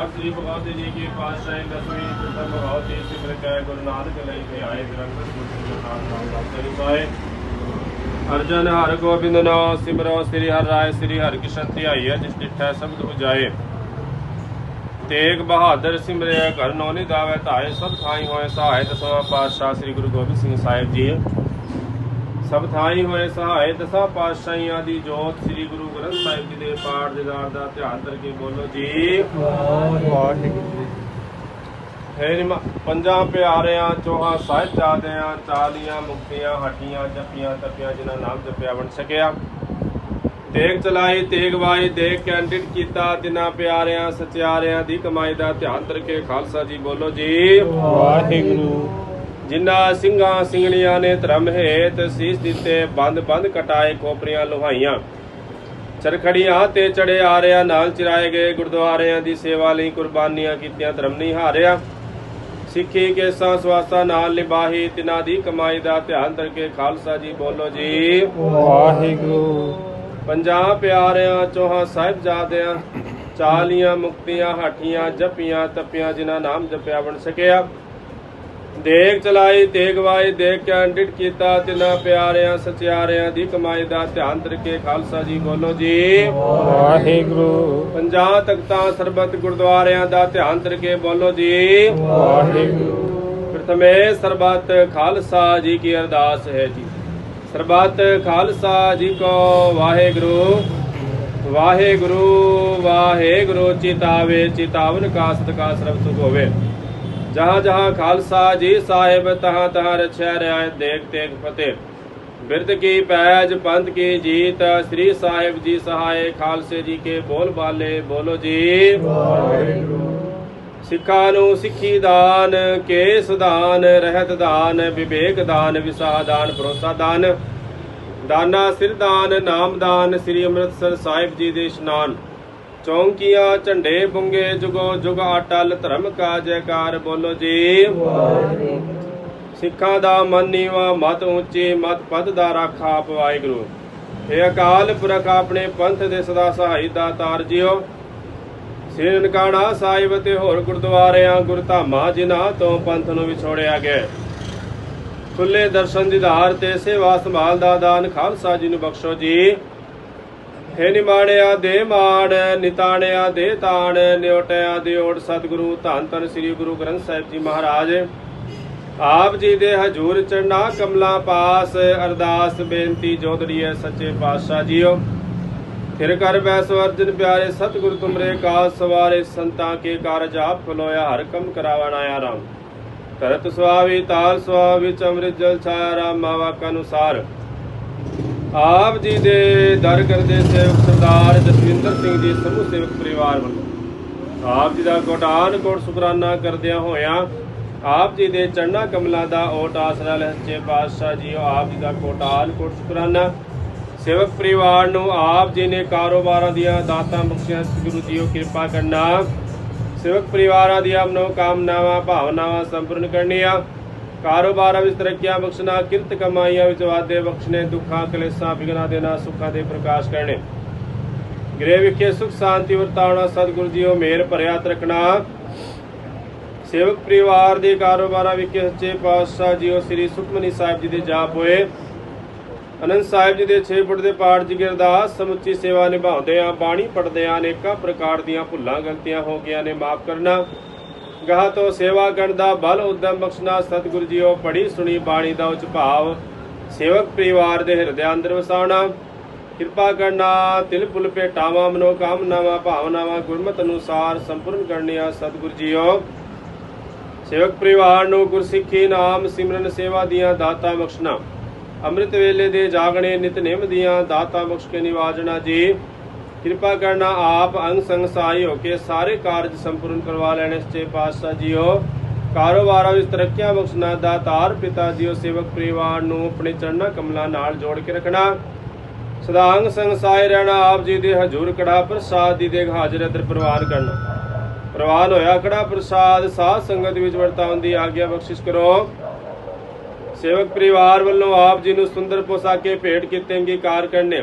ਭਾਗ ਸ੍ਰੀ ਭਗਵਤੀ ਜੀ ਕੀ ਪਾਤਸ਼ਾਹੀ ਦਸਵੀਂ ਪ੍ਰਥਮ ਭਗਵਤੀ ਸਿਮਰ ਕੈ ਗੁਰੂ ਨਾਨਕ ਲਈ ਤੇ ਆਏ ਨਿਰੰਤਰ ਗੁਰੂ ਜੀ ਨਾਮ ਅਰਜਨ, ਹਰ ਗੋਬਿੰਦ ਨਾਮ ਸਿਮਰੋ, ਸ੍ਰੀ ਹਰਿ ਰਾਏ, ਸ੍ਰੀ ਹਰਿ ਕ੍ਰਿਸ਼ਨ ਧਿਆਈਐ ਜਿਸ ਡਿਠੈ ਸਬਦ ਉਜਾਏ ਤੇਗ ਬਹਾਦਰ ਸਿਮਰਿਆ, ਘਰ ਨੌਨੀ ਦਾਵੇ, ਧਾਏ ਸਭ ਥਾਈ ਹੋਏ ਸਹਾਇ ਦਸਵਾਂ ਪਾਤਸ਼ਾਹ ਸ੍ਰੀ ਗੁਰੂ ਗੋਬਿੰਦ ਸਿੰਘ ਸਾਹਿਬ ਜੀ। ਸਭ ਥਾਈ ਹੋਏ ਸਹਾਇ ਦਸਾਂ ਪਾਤਸ਼ਾਹੀਆਂ ਦੀ ਜੋਤ ਸ੍ਰੀ ਗੁਰੂ ਗ੍ਰੰਥ ਸਾਹਿਬ ਜੀ ਦੇ ਪਾਠ ਦਿਦਾਰ ਦਾ ਧਿਆਨ ਕਰਕੇ ਬੋਲੋ ਜੀ। ਵਾਹਿਗੁਰੂ ਫੇਰ ਪੰਜਾਂ ਪਿਆਰਿਆਂ, ਚੋਹਾਂ ਸਾਹਿਬਜ਼ਾਦਿਆਂ ਚਾਲੀਆਂ ਮੁਕਤੀਆਂ, ਹਟੀਆਂ ਜਪੀਆਂ ਤਪੀਆਂ, ਜਿਨ੍ਹਾਂ ਨਾਮ ਜਪਿਆ ਬਣ ਸਕਿਆ। ਤੇਗ ਚਲਾਈ ਤੇਗ ਵਾਈ ਦੇਖ ਕੈਂਡਿਡ ਕੀਤਾ, ਤਿਨਾਂ ਪਿਆਰਿਆਂ, ਸਚਿਆਰਿਆਂ ਦੀ ਕਮਾਈ ਦਾ ਧਿਆਨ ਕਰਕੇ ਖਾਲਸਾ ਜੀ ਬੋਲੋ ਜੀ। ਵਾਹਿਗੁਰੂ। ਜਿਨ੍ਹਾਂ ਸਿੰਘਾਂ ਸਿੰਘਣੀਆਂ ਨੇ ਧਰਮ ਹੇਤ ਸੀਸ ਦਿੱਤੇ ਬੰਦ ਬੰਦ ਕਟਾਏ ਖੋਪਰੀਆਂ ਲੋਹਾਈਆਂ। ਚਰਖੜੀਆਂ ਤੇ ਚੜੇ ਆ ਰਿਆ ਨਾਲ ਚਿਰਾਏ ਗਏ ਗੁਰਦੁਆਰਿਆਂ ਦੀ ਸੇਵਾ ਲਈ ਕੁਰਬਾਨੀਆਂ ਕੀਤੀਆਂ ਧਰਮ ਨਹੀਂ ਹਾਰਿਆ। ਸਿੱਖੀ ਕੇਸਾਂ ਸਵਾਸਾਂ ਨਾਲ ਨਿਭਾਹੀ ਤਿਨਾਂ ਦੀ ਕਮਾਈ ਦਾ ਧਿਆਨ ਕਰਕੇ ਖਾਲਸਾ ਜੀ ਬੋਲੋ ਜੀ। ਵਾਹਿਗੁਰੂ। ਪੰਜਾਂ ਪਿਆਰਿਆਂ ਚੋਹਾਂ ਸਾਹਿਬਜ਼ਾਦਿਆਂ ਚਾਲੀਆਂ ਮੁਕਤੀਆਂ ਹਾਠੀਆਂ ਜਪੀਆਂ ਤਪੀਆਂ ਜਿਨ੍ਹਾਂ ਨਾਮ ਜਪਿਆ ਬਣ ਸਕਿਆ। ਦੇਖ ਚਲਾਈ ਤੇਗ ਵਾਈ ਦੇਖ ਕੇ ਅੰਡਿਟ ਕੀਤਾ ਤਿਨਾਂ ਪਿਆਰਿਆਂ ਸਚਿਆਰਿਆਂ ਦੀ ਕਮਾਈ ਦਾ ਧਿਆਨ ਕਰਕੇ ਖਾਲਸਾ ਜੀ ਬੋਲੋ ਜੀ। ਵਾਹਿਗੁਰੂ। ਪੰਜਾਂ ਤਖਤਾਂ ਸਰਬਤ ਗੁਰਦੁਆਰਿਆਂ ਦਾ ਧਿਆਨ ਕਰਕੇ ਬੋਲੋ ਜੀ। ਵਾਹਿਗੁਰੂ। ਪ੍ਰਥਮੇ ਸਰਬਤ ਖਾਲਸਾ ਜੀ ਕੀ ਅਰਦਾਸ ਹੈ ਜੀ। ਸਰਬਤ ਖਾਲਸਾ ਜੀ ਕੋ ਵਾਹਿਗੁਰੂ। ਵਾਹਿਗੁਰੂ ਵਾਹਿਗੁਰੂ ਚਿਤਾਵੇ ਚਿਤਾਵਨ ਕਾ ਸਤਕਾ ਸਰਬ ਸੁਖ ਹੋਵੇ। ਜਹਾਂ ਜਹਾਂ ਖਾਲਸਾ ਜੀ ਸਾਹਿਬ ਤਹਾਂ ਤਹਾਂ ਰਛੈ ਰਿਆਇਤ ਦੇਖ ਤੇਗ ਫਤਿਹ। ਬਿਰਦ ਕੀ ਪੈਜ ਪੰਥ ਕੀ ਜੀਤ ਸ੍ਰੀ ਸਾਹਿਬ ਜੀ ਸਹਾਏ ਖਾਲਸੇ ਜੀ ਕੇ ਬੋਲ ਬਾਲੇ ਬੋਲੋ ਜੀ। ਸਿੱਖਾਂ ਨੂੰ ਸਿੱਖੀ ਦਾਨ ਕੇਸ ਦਾਨ ਰਹਿਤ ਦਾਨ ਵਿਵੇਕ ਦਾਨ ਵਿਸਾਹ ਦਾਨ ਭਰੋਸਾ ਦਾਨ। ਦਾਨਾ ਸਿਰ ਦਾਨ ਨਾਮ ਦਾਨ ਸ੍ਰੀ ਅੰਮ੍ਰਿਤਸਰ ਸਾਹਿਬ ਜੀ ਦੇ ਇਸ਼ਨਾਨ। ਚੌਂਕੀਆਂ ਝੰਡੇ ਬੁੰਗੇ ਜੁਗੋ ਜੁਗ ਅਟਲ ਧਰਮ ਕਾ ਜੈਕਾਰ ਬੋਲੋ ਜੀ। ਸਿੱਖਾਂ ਦਾ ਮਨ ਨੀਵਾ, ਮਤ ਉੱਚੀ, ਮਤ ਪਦ ਦਾ ਰਾਖਾ ਆਪ ਵਾਹਿਗੁਰੂ। ਇਹ ਅਕਾਲ ਪੁਰਖ, ਆਪਣੇ ਪੰਥ ਦੇ ਸਦਾ ਸਹਾਈ ਦਾਤਾਰ ਜੀਓ। ਸ੍ਰੀ ਨਨਕਾਣਾ ਸਾਹਿਬ ਤੇ ਹੋਰ ਗੁਰਦੁਆਰਿਆਂ, ਗੁਰਧਾਮਾਂ ਜਿਨ੍ਹਾਂ ਤੋਂ ਪੰਥ ਨੂੰ ਵਿਛੋੜਿਆ ਗਿਆ ਖੁੱਲੇ ਦਰਸ਼ਨ ਦੀਦਾਰ ਤੇ ਸੇਵਾ ਸੰਭਾਲ ਦਾ ਦਾਨ ਖਾਲਸਾ ਜੀ ਨੂੰ ਬਖਸ਼ੋ ਜੀ। ਹੇ ਨਿਮਾਣਿਆ ਦੇ ਮਾਣ, ਨਿਤਾਣਿਆ ਦੇ ਤਾਣ, ਨਿਉਟਿਆ ਦੇ ਓਟ ਸਤਿਗੁਰੂ, ਧੰਨ ਧੰਨ ਸ੍ਰੀ ਗੁਰੂ ਗ੍ਰੰਥ ਸਾਹਿਬ ਜੀ ਮਹਾਰਾਜ। ਆਪ ਜੀ ਦੇ ਹਜੂਰ ਚੜਨਾ ਕਮਲਾ ਪਾਸ, ਅਰਦਾਸ ਬੇਨਤੀ ਜੋਦੜੀਏ ਸੱਚੇ ਪਾਤਸ਼ਾਹ ਜੀਓ। ਫਿਰ ਕਰ ਬੈਸ ਅਰਜਨ ਪਿਆਰੇ, ਸਤਿਗੁਰ ਤੁਮਰੇ ਕਾਜ ਸਵਾਰੇ, ਸੰਤਾਂ ਕੇ ਕਾਰਜ ਆਪ ਫਲੋਇਆ, ਹਰ ਕਮ ਕਰਾਵਣ ਆਇਆ ਰਾਮ। ਕਰਤ ਸੁਆਵੀ, ਤਾਲ ਸੁਆਵ ਵਿੱਚ ਜਲ ਛਾਇਆ ਰਾਮ, ਮਾਵਾ ਕਾ ਅਨੁਸਾਰ। ਆਪ ਜੀ ਦੇ ਦਰ ਕਰਦੇ ਸੇਵਕ ਸਰਦਾਰ ਜਸਵਿੰਦਰ ਸਿੰਘ ਜੀ ਸਮੂਹ ਸੇਵਕ ਪਰਿਵਾਰ ਵੱਲੋਂ। ਆਪ ਜੀ ਦਾ ਕੋਟਾਨ ਕੋਟ ਸ਼ੁਕਰਾਨਾ ਕਰਦਿਆਂ ਹੋਇਆਂ ਆਪ ਜੀ ਦੇ ਚਰਨਾ ਕਮਲਾਂ ਦਾ ਓਟ ਆਸਰਾ ਲਹਿਚੇ ਪਾਤਸ਼ਾਹ ਜੀ ਆਪ ਜੀ ਦਾ ਕੋਟਾਨ ਕੋਟ ਸ਼ੁਕਰਾਨਾ। ਸੇਵਕ ਪਰਿਵਾਰ ਨੂੰ ਆਪ ਜੀ ਨੇ ਕਾਰੋਬਾਰਾਂ ਦੀਆਂ ਦਾਤਾਂ ਬਖਸ਼ੀਆਂ। ਗੁਰੂ ਜੀਓ ਕਿਰਪਾ ਕਰਨਾ। ਸੇਵਕ ਪਰਿਵਾਰਾਂ ਦੀਆਂ ਮਨੋਕਾਮਨਾਵਾਂ, ਭਾਵਨਾਵਾਂ ਸੰਪੂਰਨ ਕਰਨੀਆਂ। ਕਾਰੋਬਾਰਾਂ ਵਿੱਚ ਤਰੱਕੀਆਂ ਬਖਸ਼ਣਾ, ਕਿਰਤ ਕਮਾਈਆਂ ਵਿੱਚ ਵਾਧੇ ਬਖਸ਼ਣੇ, ਦੁੱਖਾਂ, ਕਲੇਸ਼ਾਂ ਵਿਗਨਾਂ ਦੇ ਸੁੱਖਾਂ ਦੇ ਪ੍ਰਕਾਸ਼ ਕਰਨੇ। ਗ੍ਰਹਿ ਵਿਖੇ ਸੁਖ, ਸ਼ਾਂਤੀ, ਵਰਤਾਉਣਾ, ਸਤਿਗੁਰੂ ਜੀਓ ਮੇਰ ਭਰਿਆ ਤਰਕਣਾ। ਸੇਵਕ ਪਰਿਵਾਰ ਦੇ ਕਾਰੋਬਾਰਾਂ ਵਿਖੇ ਸੱਚੇ ਪਾਤਸ਼ਾਹ ਜੀਓ ਸ੍ਰੀ ਸੁਖਮਨੀ ਸਾਹਿਬ ਜੀ ਦੇ ਜਾਪ ਹੋਏ। ਅਨੰਦ ਸਾਹਿਬ ਜੀ ਦੇ 6 ਫੁੱਟ ਦੇ ਪਾਠ ਜੀ ਅਰਦਾਸ ਸਮੁੱਚੀ ਸੇਵਾ ਨਿਭਾਉਂਦੇ ਆ, ਬਾਣੀ ਪੜਦੇ ਆ, ਅਨੇਕਾਂ ਪ੍ਰਕਾਰ ਦੀਆਂ ਭੁੱਲਾਂ, ਗਲਤੀਆਂ ਹੋ ਗਈਆਂ ਨੇ ਮਾਫ ਕਰਨਾ। ਗਾਹ ਤੋਂ ਸੇਵਾ ਕਰਨ ਦਾ ਬਲ ਉਦਮ ਬਖਸ਼ਣਾ ਸਤਿਗੁਰੂ ਜੀਓ ਪੜੀ ਸੁਣੀ ਬਾਣੀ ਦਾ ਉੱਚ ਭਾਵ। ਸੇਵਕ ਪਰਿਵਾਰ ਦੇ ਹਿਰਦੇ ਅੰਦਰ ਵਸਾਉਣਾ। ਕਿਰਪਾ ਕਰਨਾ, ਤਿਲ ਪੁਲ ਭੇਟਾਵਾਂ ਮਨੋ ਕਾਮਨਾਵਾਂ ਭਾਵਨਾਵਾਂ, ਗੁਰਮਤ ਅਨੁਸਾਰ ਸੰਪੂਰਨ ਕਰਨੀਆਂ ਸਤਿਗੁਰ ਜੀਓ ਸੇਵਕ ਪਰਿਵਾਰ ਨੂੰ ਗੁਰਸਿੱਖੀ ਨਾਮ, ਸਿਮਰਨ ਸੇਵਾ ਦੀਆਂ ਦਾਤਾ ਬਖਸ਼ਣਾ। ਅੰਮ੍ਰਿਤ ਵੇਲੇ ਦੇ ਜਾਗਣੇ ਨਿਤ ਨਿਮ ਦੀਆਂ ਦਾਤਾ ਬਖਸ਼ ਕੇ ਨਿਵਾਜਣਾ ਜੀ। ਕਿਰਪਾ ਕਰਨਾ ਆਪ ਅੰਗ ਸੰਗ ਸਹਾਈ ਹੋ ਕੇ ਸਾਰੇ ਕਾਰਜ ਸੰਪੂਰਨ ਕਰਵਾ ਲੈਣੇ। ਸੱਚੇ ਪਾਤਸ਼ਾਹ ਜੀਓ, ਕਾਰੋਬਾਰਾਂ ਵਿੱਚ ਤਰੱਕੀਆਂ ਬਖਸ਼ਣਾ, ਦਾਤਾਰ ਪਿਤਾ ਜੀਓ, ਸੇਵਕ ਪਰਿਵਾਰ ਨੂੰ ਆਪਣੇ ਚਰਨਾਂ ਕਮਲਾਂ ਨਾਲ ਜੋੜ ਕੇ ਰੱਖਣਾ। ਸਦਾ ਅੰਗ ਸੰਗ ਸਹਾਈ ਰਹਿਣਾ, ਆਪ ਜੀ ਦੇ ਹਜ਼ੂਰ ਕੜਾ ਪ੍ਰਸਾਦ ਦੀ ਦੇਗ ਹਾਜ਼ਰ ਅੰਦਰ ਪ੍ਰਵਾਨ ਕਰਨਾ। ਪ੍ਰਵਾਨ ਹੋਇਆ ਕੜਾ ਪ੍ਰਸਾਦ, ਸਾਧ ਸੰਗਤ ਵਿੱਚ ਵਰਤਾਉਣ ਦੀ ਆਗਿਆ ਬਖਸ਼ਿਸ਼ ਕਰੋ। ਸੇਵਕ ਪਰਿਵਾਰ ਵੱਲੋਂ ਆਪ ਜੀ ਨੂੰ ਸੁੰਦਰ ਪੋਸਾਕੇ ਭੇਟ ਕੀਤੇ, ਅੰਗੀਕਾਰ ਕਰਨੇ।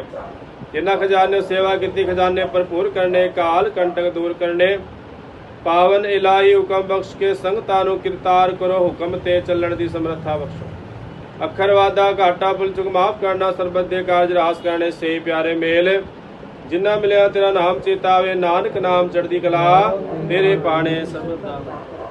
ਜਿਨ੍ਹਾਂ ਖਜ਼ਾਨੇ ਸੇਵਾ ਕੀਤੀ, ਖਜ਼ਾਨੇ ਭਰਪੂਰ ਕਰਨੇ, ਕਾਲ ਕੰਟਕ ਦੂਰ ਕਰਨੇ। ਪਾਵਨ ਇਲਾਹੀ ਹੁਕਮ ਬਖਸ਼ ਕੇ ਸੰਗਤਾਂ ਨੂੰ ਕਿਰਤਾਰ ਕਰੋ, ਹੁਕਮ ਤੇ ਚੱਲਣ ਦੀ ਸਮਰੱਥਾ ਬਖਸ਼ੋ। ਅੱਖਰ ਵਾਦਾ ਘਾਟਾ ਭੁੱਲ ਚੁੱਕ ਮਾਫ ਕਰਨਾ, ਸਰਬੱਤ ਦੇ ਕਾਰਜ ਰਾਸ ਕਰਨੇ, ਸੇ ਪਿਆਰੇ ਮੇਲ। ਜਿਨ੍ਹਾਂ ਮਿਲਿਆ ਤੇਰਾ ਨਾਮ ਚੇਤਾਵੇ, ਨਾਨਕ ਨਾਮ ਚੜਦੀ ਕਲਾ, ਤੇਰੇ ਪਾਣੇ ਸਰਬਤ